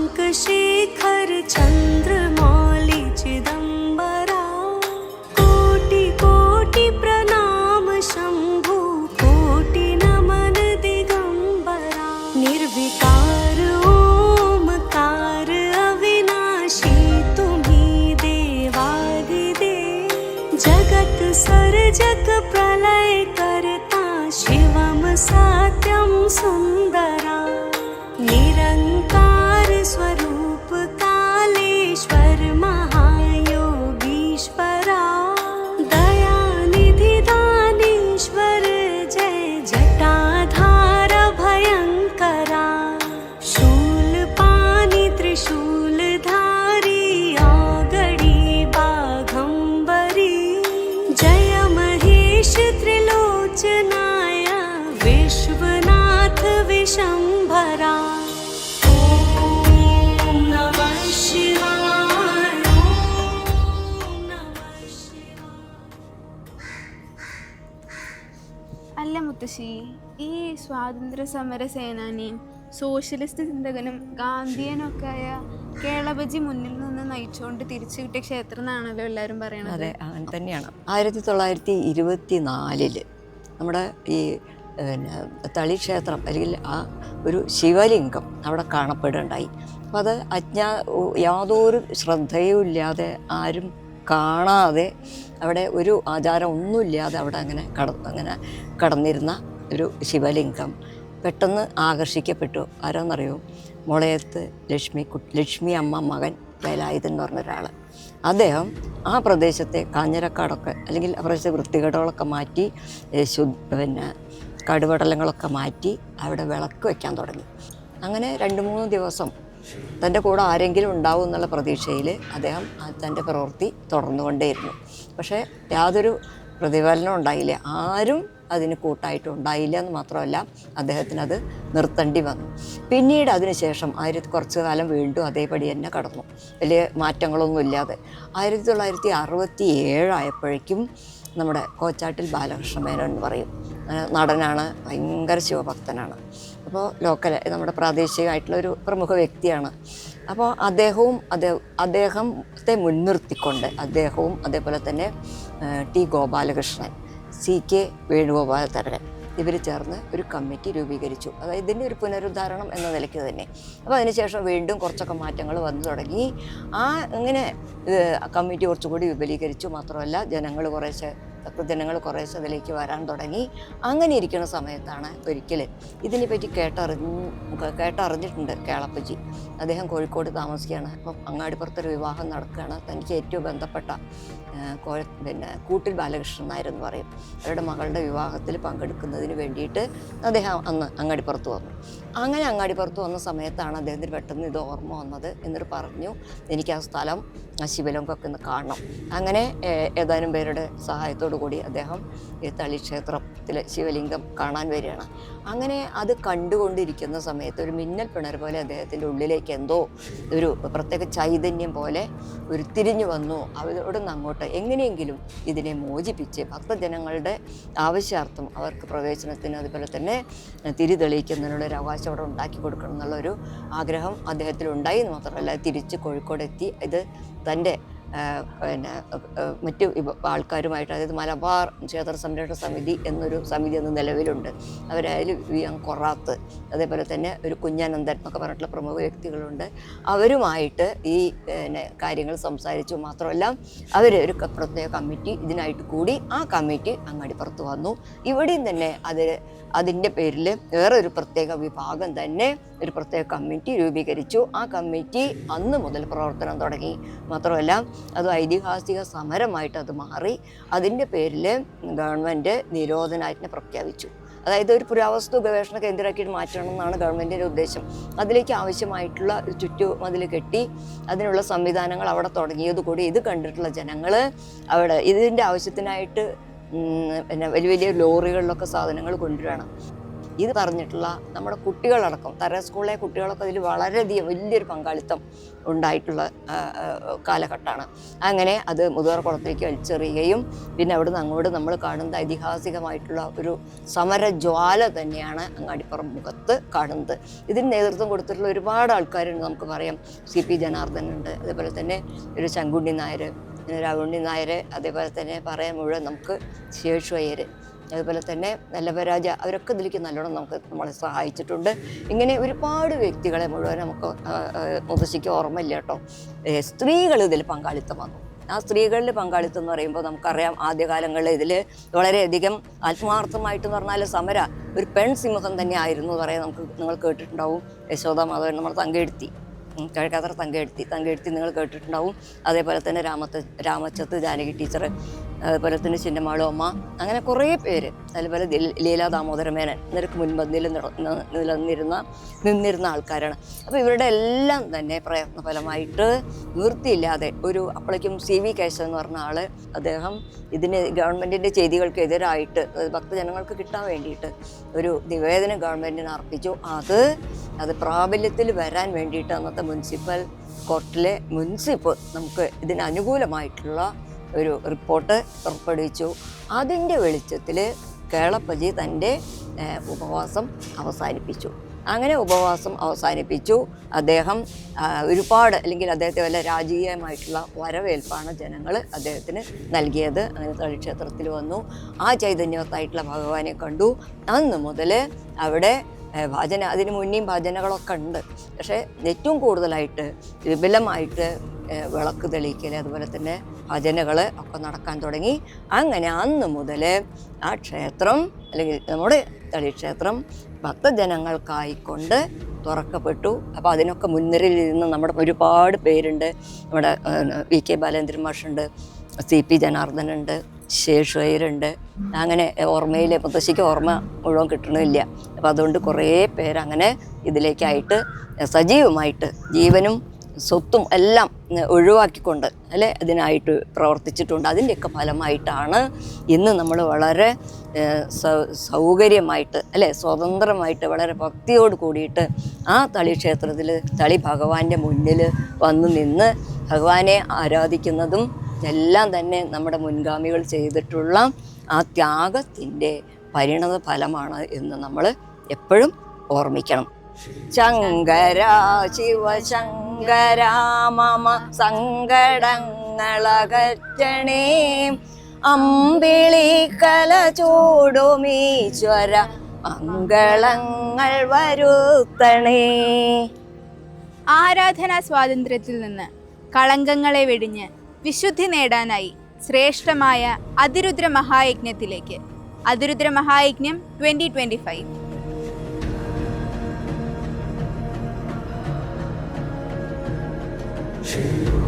शशाङ्कशेखर चन्द्रमौलि चिदम्बरा कोटि कोटि प्रणाम शम्भु कोटि नमन दिगम्बरा। निर्विकार ओमकार अविनाशी तुम्ही देवादिदेव जगत सर्जक प्रलय करता शिवम सत्यं सुन्दरा। निरङ्कार स्वरूप कालेश्वर महायोगीश्वरा। दयानिधि दानेश्वर जय जटाधार भयङ्करा शूलपाणि त्रिशूलधारी औगडी बाघम्बरी। जय महेश त्रिलोचनाय विश्वनाथ विशम्भरा അല്ല മുത്തശ്ശി ഈ സ്വാതന്ത്ര്യ സമര സേനാനിയും സോഷ്യലിസ്റ്റ് ചിന്തകനും ഗാന്ധിയനൊക്കെ ആയ കേളബജി മുന്നിൽ നിന്ന് നയിച്ചുകൊണ്ട് തിരിച്ചു കിട്ടിയ ക്ഷേത്രം എന്നാണല്ലോ എല്ലാവരും പറയണത്. അതെ അങ്ങനെ തന്നെയാണ്. ആയിരത്തി തൊള്ളായിരത്തി ഇരുപത്തി നാലിൽ നമ്മുടെ ഈ പിന്നെ തളി ക്ഷേത്രം അല്ലെങ്കിൽ ആ ഒരു ശിവലിംഗം അവിടെ കാണപ്പെടുകയുണ്ടായി. അപ്പം അത് അജ്ഞാ യാതൊരു ശ്രദ്ധയും ഇല്ലാതെ ആരും കാണാതെ അവിടെ ഒരു ആചാരം ഒന്നുമില്ലാതെ അവിടെ അങ്ങനെ കട അങ്ങനെ കടന്നിരുന്ന ഒരു ശിവലിംഗം പെട്ടെന്ന് ആകർഷിക്കപ്പെട്ടു. ആരാന്നറിയോ? മുളയത്ത് ലക്ഷ്മി ലക്ഷ്മി അമ്മ മകൻ വേലായുധൻ എന്ന് പറഞ്ഞ ഒരാൾ അദ്ദേഹം ആ പ്രദേശത്തെ കാഞ്ഞിരക്കാടൊക്കെ അല്ലെങ്കിൽ ആ പ്രദേശത്തെ വൃത്തികേടുകളൊക്കെ മാറ്റി ശു പിന്നെ കടുവടലങ്ങളൊക്കെ മാറ്റി അവിടെ വിളക്ക് വയ്ക്കാൻ തുടങ്ങി. അങ്ങനെ രണ്ട് മൂന്ന് ദിവസം തന്റെ കൂടെ ആരെങ്കിലും ഉണ്ടാവും എന്നുള്ള പ്രതീക്ഷയിൽ അദ്ദേഹം തന്റെ പ്രവൃത്തി തുടർന്നുകൊണ്ടേയിരുന്നു. പക്ഷേ യാതൊരു പ്രതിഫലനം ഉണ്ടായില്ല. ആരും അതിന് കൂട്ടായിട്ട് ഉണ്ടായില്ല എന്ന് മാത്രമല്ല അദ്ദേഹത്തിന് അത് നിർത്തേണ്ടി വന്നു. പിന്നീട് അതിനുശേഷം ആയിരത്തി കുറച്ച് കാലം വീണ്ടും അതേപടി തന്നെ കടന്നു. വലിയ മാറ്റങ്ങളൊന്നും ഇല്ലാതെ. ആയിരത്തി തൊള്ളായിരത്തി അറുപത്തി ഏഴായപ്പോഴേക്കും നമ്മുടെ കോച്ചാട്ടിൽ ബാലകൃഷ്ണ മേനോൻ എന്ന് പറയും. നടനാണ് ഭയങ്കര ശിവഭക്തനാണ്. അപ്പോൾ ലോക്കൽ നമ്മുടെ പ്രാദേശികമായിട്ടുള്ള ഒരു പ്രമുഖ വ്യക്തിയാണ്. അപ്പോൾ അദ്ദേഹവും അദ്ദേഹം അദ്ദേഹത്തെ മുൻനിർത്തിക്കൊണ്ട് അദ്ദേഹവും അതേപോലെ തന്നെ ടി ഗോപാലകൃഷ്ണൻ സി കെ വേണുഗോപാലതരൻ ഇവർ ചേർന്ന് ഒരു കമ്മിറ്റി രൂപീകരിച്ചു. അതായത് ഇതിന്റെ ഒരു പുനരുദ്ധാരണം എന്ന നിലയ്ക്ക് തന്നെ. അപ്പോൾ അതിനുശേഷം വീണ്ടും കുറച്ചൊക്കെ മാറ്റങ്ങൾ വന്നു തുടങ്ങി. ആ അങ്ങനെ ഇത് കമ്മിറ്റി കുറച്ചുകൂടി വിപുലീകരിച്ചു. മാത്രമല്ല ജനങ്ങൾ കുറേശ്ശെ ജനങ്ങൾ കുറേശ്ശെ അതിലേക്ക് വരാൻ തുടങ്ങി. അങ്ങനെ ഇരിക്കുന്ന സമയത്താണ് ഒരിക്കൽ ഇതിനെപ്പറ്റി കേട്ടറിഞ്ഞ് കേട്ടറിഞ്ഞിട്ടുണ്ട് കേളപ്പജി അദ്ദേഹം കോഴിക്കോട് താമസിക്കുകയാണ്. അപ്പം അങ്ങാടിപ്പുറത്തൊരു വിവാഹം നടക്കുകയാണ്. തനിക്ക് ഏറ്റവും ബന്ധപ്പെട്ട പിന്നെ കൂട്ടിൽ ബാലകൃഷ്ണൻ നായർ എന്ന് പറയും. അവരുടെ മകളുടെ വിവാഹത്തിൽ പങ്കെടുക്കുന്നതിന് വേണ്ടിയിട്ട് അദ്ദേഹം അന്ന് അങ്ങാടിപ്പുറത്ത് വന്നു. അങ്ങനെ അങ്ങാടിപ്പുറത്ത് വന്ന സമയത്താണ് അദ്ദേഹത്തിന് പെട്ടെന്ന് ഇത് ഓർമ്മ വന്നത് എന്നിട്ട് പറഞ്ഞു എനിക്ക് ആ സ്ഥലം ആ ശിവലിംഗമൊക്കെ ഒന്ന് കാണണം. അങ്ങനെ ഏതാനും പേരുടെ സഹായത്തോടു കൂടി അദ്ദേഹം ഈ തളി ക്ഷേത്രത്തിലെ ശിവലിംഗം കാണാൻ വരികയാണ്. അങ്ങനെ അത് കണ്ടുകൊണ്ടിരിക്കുന്ന സമയത്ത് ഒരു മിന്നൽ പിണർ പോലെ അദ്ദേഹത്തിന്റെ ഉള്ളിലേക്ക് എന്തോ ഒരു പ്രത്യേക ചൈതന്യം പോലെ ഒരു തിരിഞ്ഞു വന്നു. അവരോട് അങ്ങോട്ട് എങ്ങനെയെങ്കിലും ഇതിനെ മോചിപ്പിച്ച് ഭക്തജനങ്ങളുടെ ആവശ്യാർത്ഥം അവർക്ക് പ്രവേശനത്തിന് അതുപോലെ തന്നെ തിരി തെളിയിക്കുന്നതിനുള്ള ഒരു അവകാശം അവിടെ ഉണ്ടാക്കി കൊടുക്കണം എന്നുള്ളൊരു ആഗ്രഹം അദ്ദേഹത്തിൽ ഉണ്ടായി എന്ന് മാത്രമല്ല തിരിച്ച് കോഴിക്കോടെത്തി. ഇത് തന്റെ പിന്നെ മറ്റു ആൾക്കാരുമായിട്ട് അതായത് മലബാർ ക്ഷേത്ര സംരക്ഷണ സമിതി എന്നൊരു സമിതി എന്ന നിലവിലുണ്ട്. അവരായാലും വി എം കൊറാത്ത് അതേപോലെ തന്നെ ഒരു കുഞ്ഞാനന്ദൻ എന്നൊക്കെ പറഞ്ഞിട്ടുള്ള പ്രമുഖ വ്യക്തികളുണ്ട്. അവരുമായിട്ട് ഈ പിന്നെ കാര്യങ്ങൾ സംസാരിച്ചു മാത്രമല്ല അവർ ഒരു പ്രത്യേക കമ്മിറ്റി ഇതിനായിട്ട് കൂടി ആ കമ്മിറ്റി അങ്ങാടിപ്പുറത്ത് വന്നു. ഇവിടെയും തന്നെ അത് അതിന്റെ പേരിൽ വേറെ ഒരു പ്രത്യേക വിഭാഗം തന്നെ ഒരു പ്രത്യേക കമ്മിറ്റി രൂപീകരിച്ചു. ആ കമ്മിറ്റി അന്ന് മുതൽ പ്രവർത്തനം തുടങ്ങി. മാത്രമല്ല അത് ഐതിഹാസിക സമരമായിട്ട് അത് മാറി അതിന്റെ പേരിൽ ഗവൺമെന്റ് നിരോധനാജ്ഞ പ്രഖ്യാപിച്ചു. അതായത് ഒരു പുരാവസ്തു ഗവേഷണ കേന്ദ്രമാക്കിയിട്ട് മാറ്റണം എന്നാണ് ഗവൺമെന്റിന്റെ ഉദ്ദേശം. അതിലേക്ക് ആവശ്യമായിട്ടുള്ള ചുറ്റുമതിൽ കെട്ടി അതിനുള്ള സംവിധാനങ്ങൾ അവിടെ തുടങ്ങിയതുകൂടി ഇത് കണ്ടിട്ടുള്ള ജനങ്ങൾ അവിടെ ഇതിന്റെ ആവശ്യത്തിനായിട്ട് പിന്നെ വലിയ വലിയ ലോറികളിലൊക്കെ സാധനങ്ങൾ കൊണ്ടുവരണം ഇത് പറഞ്ഞിട്ടുള്ള നമ്മുടെ കുട്ടികളടക്കം തറ സ്കൂളിലെ കുട്ടികളൊക്കെ ഇതിൽ വളരെയധികം വലിയൊരു പങ്കാളിത്തം ഉണ്ടായിട്ടുള്ള കാലഘട്ടമാണ്. അങ്ങനെ അത് മുതിർ കുളത്തിലേക്ക് വലിച്ചെറിയുകയും പിന്നെ അവിടുന്ന് അങ്ങോട്ട് നമ്മൾ കാണുന്ന ഐതിഹാസികമായിട്ടുള്ള ഒരു സമരജ്വാല തന്നെയാണ് അങ്ങാടിപ്പുറം മുഖത്ത് കാണുന്നത്. ഇതിന് നേതൃത്വം കൊടുത്തിട്ടുള്ള ഒരുപാട് ആൾക്കാരുണ്ട് നമുക്ക് പറയാം. സി പി ജനാർദ്ദനുണ്ട് അതേപോലെ തന്നെ ഒരു ശങ്കുണ്ണി നായർ പിന്നെ രാഘുണ്ണി നായർ അതേപോലെ തന്നെ പറയാൻ മുഴുവൻ നമുക്ക് ശേഷുവയ്യർ അതുപോലെ തന്നെ നല്ലവരാജ അവരൊക്കെ ഇതിലേക്ക് നല്ലോണം നമുക്ക് നമ്മളെ സഹായിച്ചിട്ടുണ്ട്. ഇങ്ങനെ ഒരുപാട് വ്യക്തികളെ മുഴുവൻ നമുക്ക് മുതശ്ശിക്ക് ഓർമ്മയില്ല കേട്ടോ. സ്ത്രീകൾ ഇതിൽ പങ്കാളിത്തം വന്നു. ആ സ്ത്രീകളിൽ പങ്കാളിത്തം എന്ന് പറയുമ്പോൾ നമുക്കറിയാം ആദ്യകാലങ്ങളിൽ ഇതിൽ വളരെയധികം ആത്മാർത്ഥമായിട്ടെന്ന് പറഞ്ഞാൽ സമര ഒരു പെൺ സിംഹം തന്നെ ആയിരുന്നു പറയാൻ നമുക്ക് നിങ്ങൾ കേട്ടിട്ടുണ്ടാവും. യശോദ മാധവൻ നമ്മൾ തങ്കെടുത്തി ഉം, കിഴക്കാത്തറ തങ്കെടുത്തി തങ്കെടുത്തി നിങ്ങൾ കേട്ടിട്ടുണ്ടാവും. അതേപോലെ തന്നെ രാമത്ത് രാമച്ചത്ത് ജാനകി ടീച്ചർ അതുപോലെ തന്നെ ചിന്നമാളു അമ്മ അങ്ങനെ കുറേ പേര്. അതുപോലെ ലീലാ ദാമോദരമേനൻ നിരക്ക് മുൻപന്തിയിൽ നില- നിലനിന്നിരുന്ന നിന്നിരുന്ന ആൾക്കാരാണ്. അപ്പോൾ ഇവരുടെ എല്ലാം തന്നെ പ്രയത്നഫലമായിട്ട് നിവൃത്തിയില്ലാതെ ഒരു അപ്പോഴേക്കും സി വി കേശവൻ എന്ന് പറഞ്ഞ ആൾ അദ്ദേഹം ഇതിന് ഗവൺമെന്റിന്റെ ചെയ്തികൾക്കെതിരായിട്ട് ഭക്തജനങ്ങൾക്ക് കിട്ടാൻ വേണ്ടിയിട്ട് ഒരു നിവേദനം ഗവൺമെന്റിന് അർപ്പിച്ചു. അത് അത് പ്രാബല്യത്തിൽ വരാൻ വേണ്ടിയിട്ട് അന്നത്തെ മുനിസിപ്പൽ കോർട്ടിലെ മുനിസിപ്പ് നമുക്ക് ഇതിന് അനുകൂലമായിട്ടുള്ള ഒരു റിപ്പോർട്ട് പുറപ്പെടുവിച്ചു. അതിന്റെ വെളിച്ചത്തിൽ കേളപ്പജി തന്റെ ഉപവാസം അവസാനിപ്പിച്ചു. അങ്ങനെ ഉപവാസം അവസാനിപ്പിച്ചു. അദ്ദേഹം ഒരുപാട് അല്ലെങ്കിൽ അദ്ദേഹത്തെ വല്ല രാജകീയമായിട്ടുള്ള വരവേൽപ്പാണ് ജനങ്ങൾ അദ്ദേഹത്തിന് നൽകിയത്. അങ്ങനെ തളിക്ഷേത്രത്തിൽ വന്നു. ആ ചൈതന്യവത്തായിട്ടുള്ള ഭഗവാനെ കണ്ടു. അന്ന് മുതൽ അവിടെ ഭജന അതിന് മുന്നേയും ഭജനകളൊക്കെ ഉണ്ട്. പക്ഷേ ഏറ്റവും കൂടുതലായിട്ട് വിപുലമായിട്ട് വിളക്ക് തെളിയിക്കൽ അതുപോലെ തന്നെ ഭജനകൾ ഒക്കെ നടക്കാൻ തുടങ്ങി. അങ്ങനെ അന്ന് മുതൽ ആ ക്ഷേത്രം അല്ലെങ്കിൽ നമ്മുടെ തളിക്ഷേത്രം ഭക്തജനങ്ങൾക്കായിക്കൊണ്ട് തുറക്കപ്പെട്ടു. അപ്പോൾ അതിനൊക്കെ മുൻനിരയിൽ ഇരുന്ന് നമ്മുടെ ഒരുപാട് പേരുണ്ട്. നമ്മുടെ വി കെ ബാലേന്ദ്രൻ മാഷുണ്ട് സി പി ജനാർദ്ദനുണ്ട് ശേഷയ്യരുണ്ട് അങ്ങനെ ഓർമ്മയിൽ മുത്തശ്ശിക്ക് ഓർമ്മ മുഴുവൻ കിട്ടണമില്ല അപ്പോൾ അതുകൊണ്ട് കുറേ പേരങ്ങനെ ഇതിലേക്കായിട്ട് സജീവമായിട്ട് ജീവനും സ്വത്തും എല്ലാം ഒഴിവാക്കിക്കൊണ്ട് അല്ലെ അതിനായിട്ട് പ്രവർത്തിച്ചിട്ടുണ്ട്. അതിന്റെയൊക്കെ ഫലമായിട്ടാണ് ഇന്ന് നമ്മൾ വളരെ സൗകര്യമായിട്ട് അല്ലെ സ്വതന്ത്രമായിട്ട് വളരെ ഭക്തിയോട് കൂടിയിട്ട് ആ തളി ക്ഷേത്രത്തിൽ തളി ഭഗവാന്റെ മുന്നിൽ വന്നു നിന്ന് ഭഗവാനെ ആരാധിക്കുന്നതും എല്ലാം തന്നെ നമ്മുടെ മുൻഗാമികൾ ചെയ്തിട്ടുള്ള ആ ത്യാഗത്തിന്റെ പരിണത ഫലമാണ് എന്ന് നമ്മൾ എപ്പോഴും ഓർമ്മിക്കണം. ശങ്കര ശിവശങ്കരാ മമ സങ്കടങ്ങളകറ്റണേ. അമ്പിളി കല ചൂടുമീശ്വര മംഗളങ്ങൾ വരുത്തണേ. ആരാധനാ സ്വാതന്ത്ര്യത്തിൽ നിന്ന് കളങ്കങ്ങളെ വെടിഞ്ഞ് വിശുദ്ധി നേടാനായി ശ്രേഷ്ഠമായ അതിരുദ്ര മഹായജ്ഞത്തിലേക്ക് അതിരുദ്ര മഹായജ്ഞം ട്വന്റി ട്വന്റി ഫൈവ് to